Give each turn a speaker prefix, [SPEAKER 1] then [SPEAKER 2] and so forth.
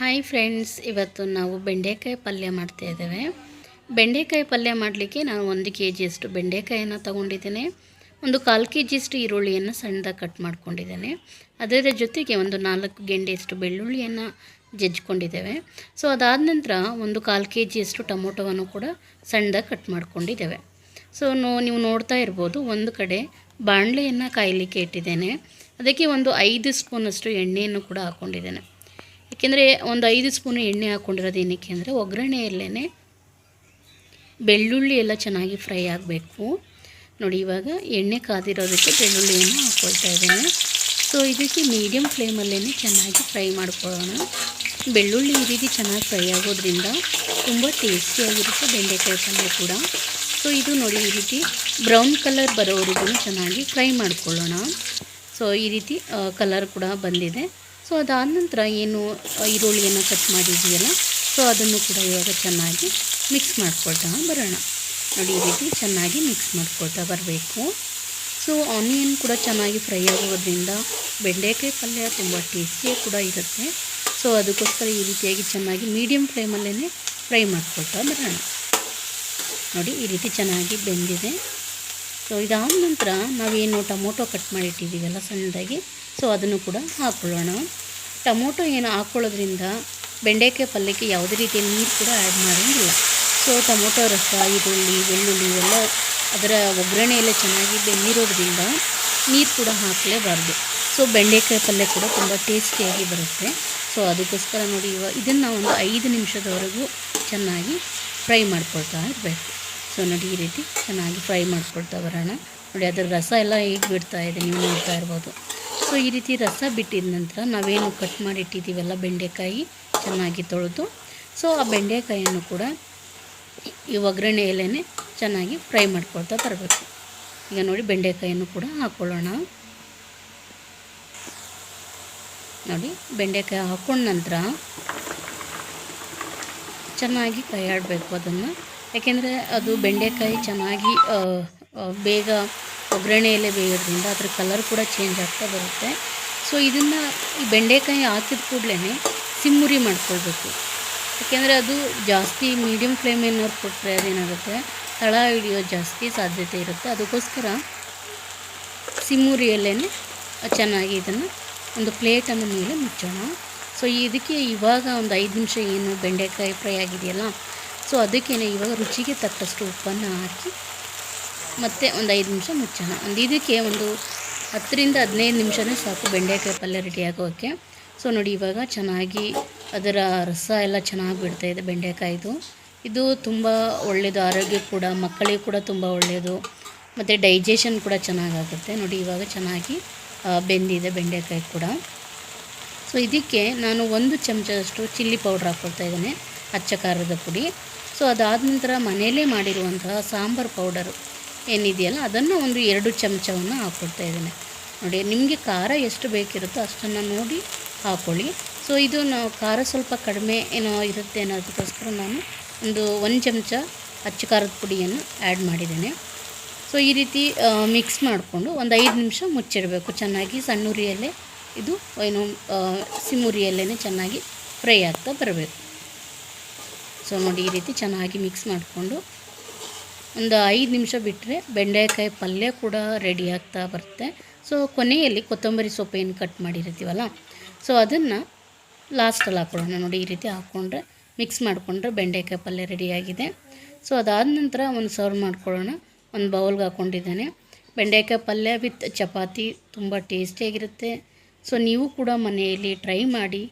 [SPEAKER 1] Hi friends, ಇವತ್ತು ನಾವು ಬೆಂಡೆಕಾಯಿ ಪಲ್ಯ ಮಾಡ್ತಾ ಇದ್ದೇವೆ. ಬೆಂಡೆಕಾಯಿ ಪಲ್ಯ ಮಾಡಲಿಕ್ಕೆ ನಾನು ಒಂದು ಕೆ ಜಿಯಷ್ಟು ಬೆಂಡೆಕಾಯಿಯನ್ನು ತೊಗೊಂಡಿದ್ದೇನೆ. ಒಂದು ಕಾಲು ಕೆ ಜಿಯಷ್ಟು ಈರುಳ್ಳಿಯನ್ನು ಸಣ್ಣದಾಗಿ ಕಟ್ ಮಾಡ್ಕೊಂಡಿದ್ದೇನೆ. ಅದರ ಜೊತೆಗೆ ಒಂದು ನಾಲ್ಕು ಗೆಂಡೆಯಷ್ಟು ಬೆಳ್ಳುಳ್ಳಿಯನ್ನು ಜಜ್ಜಿಕೊಂಡಿದ್ದೇವೆ. ಸೊ ಅದಾದ ನಂತರ ಒಂದು ಕಾಲು ಕೆ ಜಿಯಷ್ಟು ಟೊಮೊಟೊವನ್ನು ಕೂಡ ಸಣ್ಣದಾಗಿ ಕಟ್ ಮಾಡ್ಕೊಂಡಿದ್ದೇವೆ. ಸೊ ನೋ, ನೀವು ನೋಡ್ತಾ ಇರ್ಬೋದು, ಒಂದು ಕಡೆ ಬಾಣಲೆಯನ್ನು ಕಾಯಲಿಕ್ಕೆ ಇಟ್ಟಿದ್ದೇನೆ. ಅದಕ್ಕೆ ಒಂದು ಐದು ಸ್ಪೂನಷ್ಟು ಎಣ್ಣೆಯನ್ನು ಕೂಡ ಹಾಕ್ಕೊಂಡಿದ್ದೇನೆ ಏಕೆಂದರೆ ಒಂದು ಐದು ಸ್ಪೂನು ಎಣ್ಣೆ ಹಾಕ್ಕೊಂಡಿರೋದು ಏನಕ್ಕೆ ಅಂದರೆ ಒಗ್ಗರಣೆಯಲ್ಲೇ ಬೆಳ್ಳುಳ್ಳಿ ಎಲ್ಲ ಚೆನ್ನಾಗಿ ಫ್ರೈ ಆಗಬೇಕು. ನೋಡಿ, ಇವಾಗ ಎಣ್ಣೆ ಕಾದಿರೋದಕ್ಕೆ ಬೆಳ್ಳುಳ್ಳಿಯನ್ನು ಹಾಕ್ಕೊಳ್ತಾ ಇದ್ದೇನೆ. ಸೊ, ಇದಕ್ಕೆ ಮೀಡಿಯಮ್ ಫ್ಲೇಮಲ್ಲೇ ಚೆನ್ನಾಗಿ ಫ್ರೈ ಮಾಡ್ಕೊಳ್ಳೋಣ. ಬೆಳ್ಳುಳ್ಳಿ ಈ ರೀತಿ ಚೆನ್ನಾಗಿ ಫ್ರೈ ಆಗೋದ್ರಿಂದ ತುಂಬ ಟೇಸ್ಟಿಯಾಗಿರುತ್ತೆ ಬೆಂಡೆಕಾಯಿ ಪಲ್ಯ ಕೂಡ. ಸೊ, ಇದು ನೋಡಿ, ಈ ರೀತಿ ಬ್ರೌನ್ ಕಲರ್ ಬರೋವರೆಗೂ ಚೆನ್ನಾಗಿ ಫ್ರೈ ಮಾಡ್ಕೊಳ್ಳೋಣ. ಸೊ, ಈ ರೀತಿ ಕಲರ್ ಕೂಡ ಬಂದಿದೆ. ಸೊ ಅದಾದ ನಂತರ ಏನು ಈರುಳ್ಳಿಯನ್ನು ಕಟ್ ಮಾಡಿದೆಯಲ್ಲ ಸೊ ಅದನ್ನು ಕೂಡ ಇವಾಗ ಚೆನ್ನಾಗಿ ಮಿಕ್ಸ್ ಮಾಡ್ಕೊಳ್ತಾ ಬರೋಣ. ನೋಡಿ, ಈ ರೀತಿ ಚೆನ್ನಾಗಿ ಮಿಕ್ಸ್ ಮಾಡ್ಕೊಳ್ತಾ ಬರಬೇಕು. ಸೊ ಆನಿಯನ್ ಕೂಡ ಚೆನ್ನಾಗಿ ಫ್ರೈ ಆಗೋದ್ರಿಂದ ಬೆಂಡೆಕಾಯಿ ಪಲ್ಯ ತುಂಬ ಟೇಸ್ಟಿಯೇ ಕೂಡ ಇರುತ್ತೆ. ಸೊ ಅದಕ್ಕೋಸ್ಕರ ಈ ರೀತಿಯಾಗಿ ಚೆನ್ನಾಗಿ ಮೀಡಿಯಮ್ ಫ್ಲೇಮಲ್ಲೇ ಫ್ರೈ ಮಾಡ್ಕೊಳ್ತಾ ಬರೋಣ. ನೋಡಿ, ಈ ರೀತಿ ಚೆನ್ನಾಗಿ ಬೆಂದಿದೆ. ಸೊ ಇದಾದ ನಂತರ ನಾವೇನು ಟೊಮೊಟೊ ಕಟ್ ಮಾಡಿಟ್ಟಿದ್ದೀವಲ್ಲ ಸಣ್ಣದಾಗಿ ಸೊ ಅದನ್ನು ಕೂಡ ಹಾಕ್ಕೊಳ್ಳೋಣ ಟೊಮೊಟೊ ಏನು ಹಾಕ್ಕೊಳ್ಳೋದ್ರಿಂದ ಬೆಂಡೆಕಾಯಿ ಪಲ್ಯಕ್ಕೆ ಯಾವುದೇ ರೀತಿಯ ನೀರು ಕೂಡ ಆ್ಯಡ್ ಮಾಡೋಂಗಿಲ್ಲ. ಸೊ ಟೊಮೊಟೊ ರಸ, ಈರುಳ್ಳಿ, ಬೆಳ್ಳುಳ್ಳಿ ಎಲ್ಲ ಅದರ ಒಗ್ಗರಣೆಯೆಲ್ಲ ಚೆನ್ನಾಗಿ ಬೆಂದಿರೋದ್ರಿಂದ ನೀರು ಕೂಡ ಹಾಕಲೇಬಾರ್ದು. ಸೊ ಬೆಂಡೆಕಾಯಿ ಪಲ್ಯ ಕೂಡ ತುಂಬ ಟೇಸ್ಟಿಯಾಗಿ ಬರುತ್ತೆ. ಸೊ ಅದಕ್ಕೋಸ್ಕರ ನೋಡಿ ಇವಾಗ ಇದನ್ನು ಒಂದು ಐದು ನಿಮಿಷದವರೆಗೂ ಚೆನ್ನಾಗಿ ಫ್ರೈ ಮಾಡ್ಕೊಳ್ತಾ ಇರಬೇಕು. ಸೊ ನೋಡಿ ಈ ರೀತಿ ಚೆನ್ನಾಗಿ ಫ್ರೈ ಮಾಡ್ಕೊಳ್ತಾ ಬರೋಣ. ನೋಡಿ, ಅದರ ರಸ ಎಲ್ಲ ಹೇಗೆ ಬಿಡ್ತಾ ಇದೆ, ನೀವು ನೋಡ್ತಾ ಇರ್ಬೋದು. ಸೊ, ಈ ರೀತಿ ರಸ ಬಿಟ್ಟಿದ ನಂತರ ನಾವೇನು ಕಟ್ ಮಾಡಿ ಇಟ್ಟಿದ್ದೀವಲ್ಲ ಬೆಂಡೆಕಾಯಿ ಚೆನ್ನಾಗಿ ತೊಳೆದು. ಸೊ, ಆ ಬೆಂಡೆಕಾಯಿಯನ್ನು ಕೂಡ ಈ ಒಗ್ಗರಣೆಯಲ್ಲೇ ಚೆನ್ನಾಗಿ ಫ್ರೈ ಮಾಡ್ಕೊಳ್ತಾ ಬರಬೇಕು ಈಗ ನೋಡಿ ಬೆಂಡೆಕಾಯಿಯನ್ನು ಕೂಡ ಹಾಕ್ಕೊಳ್ಳೋಣ ನೋಡಿ, ಬೆಂಡೆಕಾಯಿ ಹಾಕ್ಕೊಂಡ ನಂತರ ಚೆನ್ನಾಗಿ ಕೈ ಆಡಬೇಕು ಅದನ್ನು. ಯಾಕೆಂದರೆ ಅದು ಬೆಂಡೆಕಾಯಿ ಚೆನ್ನಾಗಿ ಬೇಗ ಒಗ್ಗರಣೆಯಲ್ಲೇ ಬೇಯೋದ್ರಿಂದ ಅದ್ರ ಕಲರ್ ಕೂಡ ಚೇಂಜ್ ಆಗ್ತಾ ಬರುತ್ತೆ. ಸೊ ಇದನ್ನು ಈ ಬೆಂಡೆಕಾಯಿ ಹಾಕಿದ ಕೂಡಲೇ ಸಿಮ್ಮುರಿ ಮಾಡ್ಕೊಳ್ಬೇಕು. ಯಾಕೆಂದರೆ ಅದು ಜಾಸ್ತಿ ಮೀಡಿಯಮ್ ಫ್ಲೇಮ್ ಏನಾದ್ರು ಕೊಟ್ಟರೆ ಅದೇನಾಗುತ್ತೆ? ತಳ ಹಿಡಿಯೋ ಜಾಸ್ತಿ ಸಾಧ್ಯತೆ ಇರುತ್ತೆ. ಅದಕ್ಕೋಸ್ಕರ ಸಿಮ್ಮುರಿಯಲ್ಲೇ ಚೆನ್ನಾಗಿ ಇದನ್ನು ಒಂದು ಪ್ಲೇಟನ್ನು ಮೇಲೆ ಮುಚ್ಚೋಣ. ಸೊ ಇದಕ್ಕೆ ಇವಾಗ ಒಂದು ಐದು ನಿಮಿಷ ಏನು ಬೆಂಡೆಕಾಯಿ ಫ್ರೈ ಆಗಿದೆಯಲ್ಲ? ಸೊ ಅದಕ್ಕೇನೆ ಇವಾಗ ರುಚಿಗೆ ತಕ್ಕಷ್ಟು ಉಪ್ಪನ್ನು ಹಾಕಿ ಮತ್ತು ಒಂದು ಐದು ನಿಮಿಷ ಮುಚ್ಚೋಣ. ಒಂದು ಇದಕ್ಕೆ ಒಂದು ಹತ್ತರಿಂದ ಹದಿನೈದು ನಿಮಿಷವೇ ಸಾಕು ಬೆಂಡೆಕಾಯಿ ಪಲ್ಯ ರೆಡಿ ಆಗೋಕ್ಕೆ ಸೊ ನೋಡಿ ಇವಾಗ ಚೆನ್ನಾಗಿ ಅದರ ರಸ ಎಲ್ಲ ಚೆನ್ನಾಗಿ ಬಿಡ್ತಾಯಿದೆ ಬೆಂಡೆಕಾಯಿದು. ಇದು ತುಂಬ ಒಳ್ಳೆಯದು ಆರೋಗ್ಯ ಕೂಡ, ಮಕ್ಕಳಿಗೆ ಕೂಡ ತುಂಬ ಒಳ್ಳೆಯದು ಮತ್ತು ಡೈಜೆಷನ್ ಕೂಡ ಚೆನ್ನಾಗಾಗುತ್ತೆ. ನೋಡಿ ಇವಾಗ ಚೆನ್ನಾಗಿ ಬೆಂದಿದೆ ಬೆಂಡೆಕಾಯಿ ಕೂಡ. ಸೊ ಇದಕ್ಕೆ ನಾನು ಒಂದು ಚಮಚದಷ್ಟು ಚಿಲ್ಲಿ ಪೌಡ್ರ್ ಹಾಕ್ಕೊಳ್ತಾ ಇದ್ದೇನೆ, ಅಚ್ಚ ಖಾರದ ಪುಡಿ. ಸೊ ಅದಾದ ನಂತರ ಮನೆಯಲ್ಲೇ ಮಾಡಿರುವಂತಹ ಸಾಂಬಾರು ಪೌಡರು ಏನಿದೆಯಲ್ಲ ಅದನ್ನು ಒಂದು ಎರಡು ಚಮಚವನ್ನು ಹಾಕ್ಕೊಡ್ತಾ ಇದ್ದೇನೆ. ನೋಡಿ, ನಿಮಗೆ ಖಾರ ಎಷ್ಟು ಬೇಕಿರುತ್ತೋ ಅಷ್ಟನ್ನು ನೋಡಿ ಹಾಕ್ಕೊಳ್ಳಿ ಸೊ, ಇದು ಖಾರ ಸ್ವಲ್ಪ ಕಡಿಮೆ ಏನೋ ಇರುತ್ತೆ ಅನ್ನೋದಕ್ಕೋಸ್ಕರ ನಾನು ಒಂದು ಒಂದು ಚಮಚ ಅಚ್ಚ ಖಾರದ ಪುಡಿಯನ್ನು ಆ್ಯಡ್ ಮಾಡಿದ್ದೇನೆ. ಸೊ, ಈ ರೀತಿ ಮಿಕ್ಸ್ ಮಾಡಿಕೊಂಡು ಒಂದು ಐದು ನಿಮಿಷ ಮುಚ್ಚಿಡಬೇಕು. ಚೆನ್ನಾಗಿ ಸಣ್ಣ ಉರಿಯಲ್ಲೇ ಇದು ಏನು ಸಿಮುರಿಯಲ್ಲೇ ಚೆನ್ನಾಗಿ ಫ್ರೈ ಆಗ್ತಾ ಬರಬೇಕು. ಸೊ, ನೋಡಿ, ಈ ರೀತಿ ಚೆನ್ನಾಗಿ ಮಿಕ್ಸ್ ಮಾಡಿಕೊಂಡು ಒಂದು ಐದು ನಿಮಿಷ ಬಿಟ್ಟರೆ ಬೆಂಡೆಕಾಯಿ ಪಲ್ಯ ಕೂಡ ರೆಡಿ ಆಗ್ತಾ ಬರುತ್ತೆ. ಸೊ ಕೊನೆಯಲ್ಲಿ ಕೊತ್ತಂಬರಿ ಸೊಪ್ಪು ಏನು ಕಟ್ ಮಾಡಿರ್ತೀವಲ್ಲ ಸೊ ಅದನ್ನು ಲಾಸ್ಟಲ್ಲಿ ಹಾಕ್ಕೊಳ್ಳೋಣ ನೋಡಿ, ಈ ರೀತಿ ಹಾಕ್ಕೊಂಡ್ರೆ ಮಿಕ್ಸ್ ಮಾಡಿಕೊಂಡ್ರೆ ಬೆಂಡೆಕಾಯಿ ಪಲ್ಯ ರೆಡಿಯಾಗಿದೆ ಸೊ ಅದಾದ ನಂತರ ಒಂದು ಸರ್ವ್ ಮಾಡ್ಕೊಳ್ಳೋಣ. ಒಂದು ಬೌಲ್ಗೆ ಹಾಕ್ಕೊಂಡಿದ್ದೇನೆ ಬೆಂಡೆಕಾಯಿ ಪಲ್ಯ ವಿತ್ ಚಪಾತಿ ತುಂಬ ಟೇಸ್ಟಿಯಾಗಿರುತ್ತೆ ಸೊ ನೀವು ಕೂಡ ಮನೆಯಲ್ಲಿ ಟ್ರೈ ಮಾಡಿ